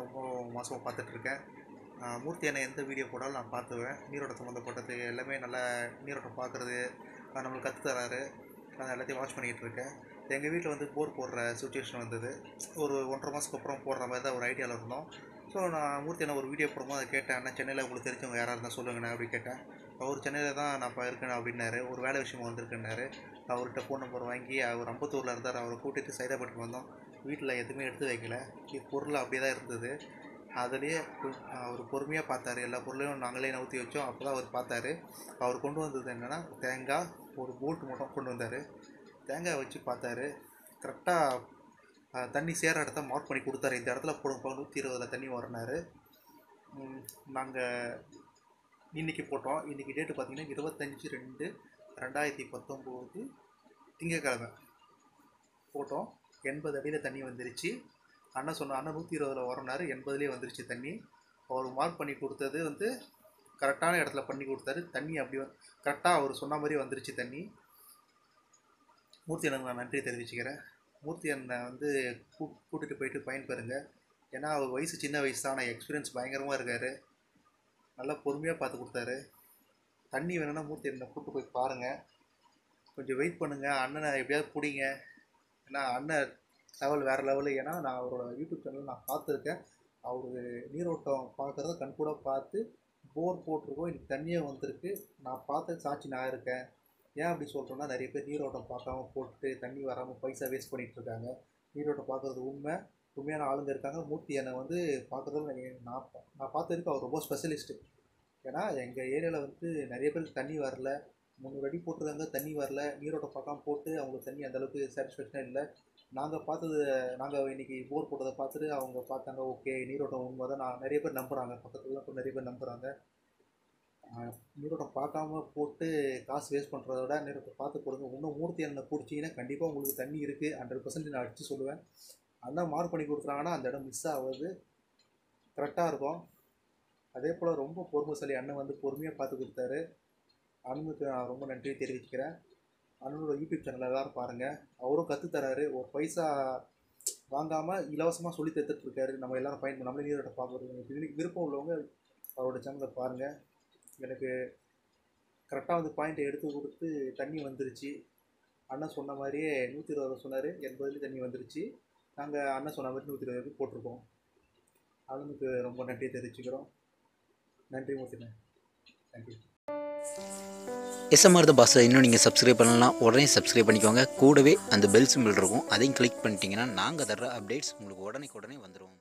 ரொம்ப மாதமாக பார்த்துட்ருக்கேன். மூர்த்தி அண்ணன் எந்த வீடியோ போட்டாலும் நான் பார்த்துவேன் நீரோட்டம் சம்மந்தப்பட்டது எல்லாமே நல்லா நீரோட்டம் பார்க்குறது நம்மளுக்கு கற்று தராரு நான் எல்லாத்தையும் வாட்ச் பண்ணிகிட்டு இருக்கேன் எங்கள் வீட்டில் வந்து போர் போடுற சுச்சுவேஷன் வந்தது. ஒரு ஒன்றரை மாதத்துக்கு அப்புறம் போடுற மாதிரி தான் ஒரு ஐடியாவில் இருந்தோம். ஸோ நான் மூர்த்தி என்ன ஒரு வீடியோ போடும்போது அதை கேட்டேன் அண்ணா சென்னையில் உங்களுக்கு தெரிஞ்சவங்க யாராக இருந்தால் சொல்லுங்கண்ணே அப்படி கேட்டேன். அவர் சென்னையில் தான் நான் இப்போ இருக்கேன் அப்படின்னாரு. ஒரு வேலை விஷயமா வந்திருக்குன்னாரு. அவர்கிட்ட ஃபோன் நம்பர் வாங்கி அவர் அம்பத்தூரில் இருந்தார். அவரை கூட்டிகிட்டு சைதாப்பேட்டுக்கு வந்தோம். வீட்டில் எதுவுமே எடுத்து வைக்கல. பொருள் அப்படியே தான் இருந்தது. அதுலேயே அவர் பொறுமையாக பார்த்தாரு. எல்லா பொருளையும் நாங்களே நவுத்தி வச்சோம். அப்போ தான் அவர் பார்த்தாரு. அவர் கொண்டு வந்தது என்னென்னா தேங்காய் ஒரு போல்ட் மட்டும் கொண்டு வந்தார். தேங்காய் வச்சு பார்த்தாரு. கரெக்டாக தண்ணி சேர இடத்த மார்க் பண்ணி கொடுத்தாரு. இந்த இடத்துல போடுங்க நூற்றி இருபதில் தண்ணி வரனாரு நாங்கள் இன்றைக்கி போட்டோம். இன்றைக்கி டேட்டு பார்த்தீங்கன்னா இருபத்தஞ்சி ரெண்டு ரெண்டாயிரத்தி பத்தொம்போது திங்கக்கிழமை. போட்டோம். எண்பது அடியில் தண்ணி வந்துருச்சு. அண்ணன் சொன்ன அண்ணன் நூற்றி இருபதில் வரனாரு எண்பதுலேயே வந்துருச்சு தண்ணி. அவர் மார்க் பண்ணி கொடுத்தது வந்து கரெக்டான இடத்துல பண்ணி கொடுத்தாரு. தண்ணி அப்படி கரெக்டாக அவர் சொன்ன மாதிரி வந்துருச்சு தண்ணி. மூர்த்தி எனக்கு நான் நன்றி தெரிவிச்சுக்கிறேன். மூர்த்தி அண்ணன் வந்து கூ கூட்டிகிட்டு போயிட்டு பயன் பயன்பெறுங்க ஏன்னா அவர் வயசு சின்ன வயசு தான். ஆனால் எக்ஸ்பீரியன்ஸ் பயங்கரமாக இருக்கார். நல்லா பொறுமையாக பார்த்து கொடுத்தாரு. தண்ணி வேணும்னா மூர்த்தி அண்ணனை கூப்பிட்டு போய் பாருங்கள் கொஞ்சம் வெயிட் பண்ணுங்கள் அண்ணனை எப்படியாவது பிடிங்க. ஏன்னா அண்ணன் லெவல் வேறு லெவலு ஏன்னா நான் அவரோட யூடியூப் சேனலில் நான் பார்த்துருக்கேன். அவர் நீரோட்டம் பார்க்குறத கண்கூட பார்த்து போர் போட்டிருக்கோம். இன்னைக்கு தண்ணியே வந்திருக்கு. நான் பார்த்த சாட்சி நான் இருக்கேன். ஏன் அப்படி சொல்கிறோன்னா நிறைய பேர் நீரோட்டம் பார்க்காம போட்டு தண்ணி வராமல் பைசா வேஸ்ட் பண்ணிகிட்டு இருக்காங்க. நீரோட்டம் பார்க்குறது உண்மை. உண்மையான ஆளுங்க இருக்காங்க. மூர்த்தி என்னை வந்து பார்க்குறதுல நான் நான் பார்த்ததுக்கு அவர் ரொம்ப ஸ்பெஷலிஸ்ட்டு ஏன்னா எங்கள் ஏரியாவில் வந்து நிறைய பேருக்கு தண்ணி வரல. முந்நூறு அடி போட்டிருக்காங்க தண்ணி வரல. நீரோட்டம் பார்க்காம போட்டு அவங்களுக்கு தண்ணி அந்தளவுக்கு சாட்டிஸ்ஃபேக்ஷனாக இல்லை. நாங்கள் பார்த்தது நாங்கள் இன்றைக்கி போர் போட்டதை பார்த்துட்டு அவங்க பார்த்தாங்க ஓகே நீரோட்டம் உண்மை தான் நான் நிறைய பேர் நம்புகிறாங்க பக்கத்துலலாம் நிறைய பேர் நம்புகிறாங்க நீரோட்டம் பார்க்காம போட்டு காசு வேஸ்ட் பண்ணுறத விட நிறுவனத்தை பார்த்து கொடுங்க. இன்னும் மூர்த்தி எண்ணெய் பிடிச்சிங்கன்னா கண்டிப்பாக உங்களுக்கு தண்ணி இருக்குது ஹண்ட்ரட் பர்சன்ட் நான் அடித்து சொல்லுவேன். அண்ணா மார்க் பண்ணி கொடுக்குறாங்கன்னா அந்த இடம் மிஸ் ஆகாது. கரெக்டாக இருக்கும். அதே போல் ரொம்ப பொறுமைசாலி அண்ணன் வந்து பொறுமையாக பார்த்து கொடுத்தாரு. அண்ணனுக்கு நான் ரொம்ப நன்றி தெரிவிக்கிறேன் அண்ணனோட யூடியூப் சேனலில் எல்லாரும் பாருங்கள் அவரும் கற்றுத்தராரு ஒரு பைசா வாங்காமல் இலவசமாக சொல்லி தத்துட்டுருக்காரு நம்ம எல்லோரும் பயன் நம்மளே நீரோட பார்க்குறது. விருப்பம் உள்ளவங்க அவரோட சேனலை பாருங்கள் எனக்கு கரெக்டாக வந்து பாயிண்ட் எடுத்து கொடுத்து தண்ணி வந்துருச்சு. அண்ணன் சொன்ன மாதிரியே நூற்றி இருபது சொன்னார் எண்பதுலேயும் தண்ணி வந்துருச்சு. நாங்கள் அண்ணன் சொன்ன மாதிரி நூற்றி இருபது போட்டிருக்கோம் அண்ணனுக்கு ரொம்ப நன்றி தெரிவிச்சுக்கிறோம். நன்றி மூர்த்திண்ணே தேங்க்யூ எஸ்எம்ஆர் த பாஸை இன்னும் நீங்கள் சப்ஸ்கிரைப் பண்ணலாம் உடனே சப்ஸ்கிரைப் பண்ணிக்கோங்க. கூடவே அந்த பெல் சிம்பிள் இருக்கும். அதையும் கிளிக் பண்ணிட்டீங்கன்னா நாங்கள் தர்ற அப்டேட்ஸ் உங்களுக்கு உடனே உடனே வந்துடும்